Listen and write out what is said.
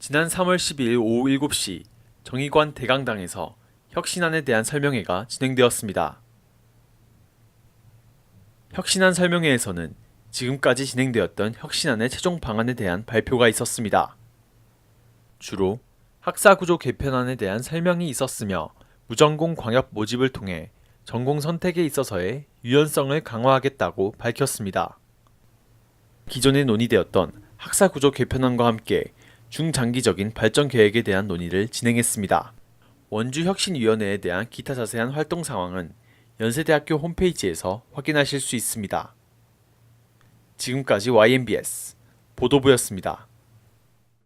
지난 3월 12일 오후 7시 정의관 대강당에서 혁신안에 대한 설명회가 진행되었습니다. 혁신안 설명회에서는 지금까지 진행되었던 혁신안의 최종 방안에 대한 발표가 있었습니다. 주로 학사구조 개편안에 대한 설명이 있었으며 무전공 광역 모집을 통해 전공 선택에 있어서의 유연성을 강화하겠다고 밝혔습니다. 기존에 논의되었던 학사구조 개편안과 함께 중장기적인 발전 계획에 대한 논의를 진행했습니다. 원주혁신위원회에 대한 기타 자세한 활동 상황은 연세대학교 홈페이지에서 확인하실 수 있습니다. 지금까지 YMBS 보도부였습니다.